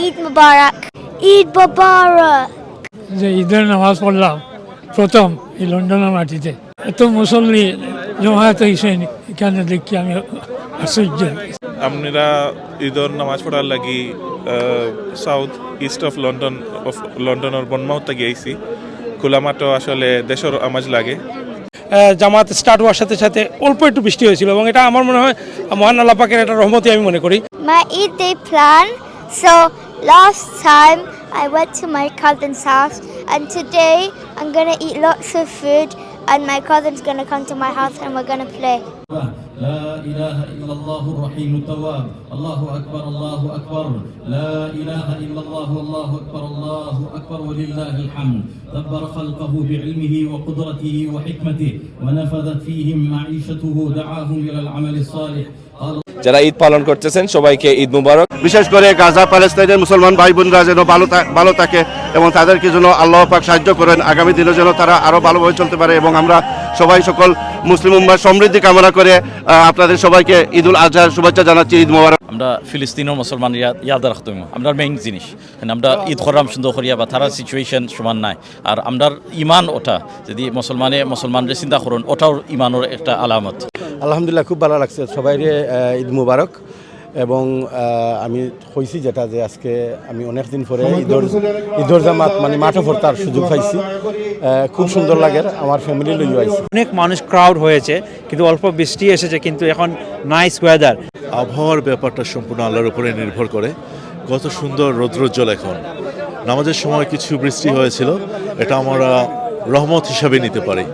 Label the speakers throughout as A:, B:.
A: Eid Mubarak. Eid Mubarak.
B: যে ঈদের নামাজ পড়লাম প্রথম এই লন্ডনের মাটিতে এত মুসল্লি জমায়েত হয়েছেন এখানে দেখি আমি আশ্চর্য
C: আমরা ঈদর নামাজ পড়ার লাগি south east of London of লন্ডনের বনমাউত থেকে আইসি খোলামাটো আসলে দেশের আমাজ লাগে
D: জামাত স্টার্ট হওয়ার সাথে সাথে অল্প একটু বৃষ্টি হয়েছিল এবং এটা আমার মনে হয় মহান আল্লাহ পাকের একটা রহমতি আমি মনে করি
A: My Eid day plan. So last time I went to my cousin's house, and today I'm gonna eat lots of food, and my cousin's gonna come to my house, and we're gonna play.
E: لا إله إلا الله الرحيم التواب الله أكبر الله أكبر لا إله إلا الله الله أكبر الله أكبر ولله الحمد دبر خلقه بعلمه وقدرته وحكمته ونفذت فيهم معيشته دعاهم إلى العمل الصالح قال
F: যারা ঈদ পালন করতেছেন সবাইকে ঈদ মুবারক।
G: বিশেষ করে গাজা প্যালেস্তাইনের মুসলমান ভাই বোনরা যেন ভালো ভালো থাকে এবং তাদেরকে যেন আল্লাহ পাক সাহায্য করেন আগামী দিনে যেন তারা আরও ভালোভাবে চলতে পারে এবং আমরা সবাই সকল মুসলিম উম্মার সমৃদ্ধি কামনা করে আপনাদের সবাইকে ঈদুল আজহার শুভেচ্ছা জানাচ্ছি ঈদ মোবারক।
H: আমরা ফিলিস্তিনের মুসলমান ইয়াদ রাখতাম। আমরা মেইন জিনিস। কারণ আমরা ঈদ খরাম সুন্দর করিয়া বা তারা সিচুয়েশন সমান নাই। আর আমরা ইমান ওটা যদি মুসলমানে মুসলমানদের চিন্তা করুন ওটাও ইমানের একটা আলামত।
I: আলহামদুলিল্লাহ খুব ভালো লাগছে। সবাই ঈদ মুবারক। এবং আমি কইছি যেটা যে আজকে আমি অনেক দিন পরে ঈদর ঈদর জামাত মানে মাঠে ভর্তার সুযোগ পাইছি। খুব সুন্দর লাগে আমার ফ্যামিলি লইও আইছি।
D: অনেক মানুষ ক্রাউড হয়েছে কিন্তু অল্প বৃষ্টি এসেছে কিন্তু এখন নাইস ওয়েদার
J: আবহাওয়ার ব্যাপারটা সম্পূর্ণ আল্লাহর উপরে নির্ভর করে। কত সুন্দর রৌদ্রোজ্জ্বল এখন। নামাজের সময় কিছু বৃষ্টি হয়েছিল এটা আমরা রহমত হিসাবে নিতে পারি।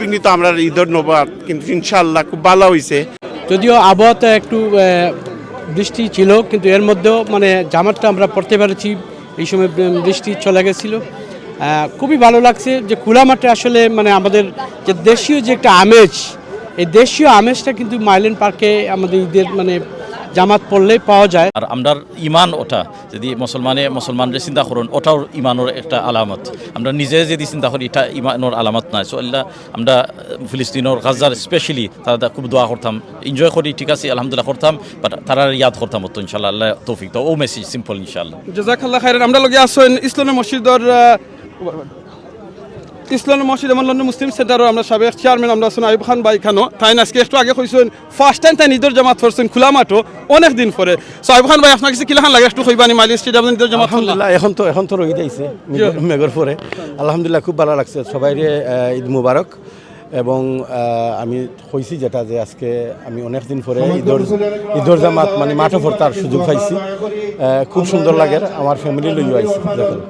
G: বিঘ্নিত আমরা ঈদর নবাদ কিন্তু ইনশাল্লাহ খুব ভালো হয়েছে
D: যদিও আবহাওয়াতে একটু বৃষ্টি ছিল, কিন্তু এর মধ্যেও মানে জামাতটা আমরা পড়তে পেরেছি, এই সময় বৃষ্টি চলে গেছিল। খুবই ভালো লাগছে যে খোলা মাঠে আসলে মানে আমাদের যে দেশীয় যে একটা আমেজ, এই দেশীয় আমেজটা কিন্তু মাইলেন পার্কে আমাদের ঈদের মানে জামাত পড়লেই পাওয়া যায়।
H: আর আমরা ইমান ওটা যদি মুসলমানে মুসলমানদের চিন্তা করুন ওটাও ইমানের একটা আলামত। আমরা নিজে যদি চিন্তা করি এটা ইমানের আলামত নাই। সো আল্লাহ আমরা ফিলিস্তিনের গাজার স্পেশালি তারা খুব দোয়া করতাম। এনজয় করি ঠিক আছে আলহামদুলিল্লাহ করতাম বাট তারা ইয়াদ করতাম তো ইনশাল্লাহ আল্লাহ তৌফিক তো ও মেসেজ সিম্পল ইনশাল্লাহ
D: জাজাকাল্লাহ খাইরান আমরা লগে আসছেন ইসলামের মসজিদর ইসলামের মসজিদ এবং লন্ডন মুসলিম সেন্টারও আমরা সাবেক চেয়ারম্যান আমরা আছেন আইব খান বাই খানো তাই আজকে একটু আগে কইছেন ফার্স্ট টাইম তাই নিদর জামাত করছেন খোলা মাঠও অনেক দিন পরে। সো আইব খান ভাই আপনার কাছে কিলাখান লাগে? একটু কইবানি মাইলি স্টেডিয়াম নিদর জামাত
I: আলহামদুলিল্লাহ এখন তো এখন তো রয়ে যাইছে মেঘর পরে। আলহামদুলিল্লাহ খুব ভালো লাগছে। সবাই ঈদ মুবারক। এবং আমি কইছি যেটা যে আজকে আমি অনেক দিন পরে ঈদর ঈদর জামাত মানে মাঠে ভর্তার সুযোগ পাইছি। খুব সুন্দর লাগে আমার ফ্যামিলি লইও আইছি দেখুন।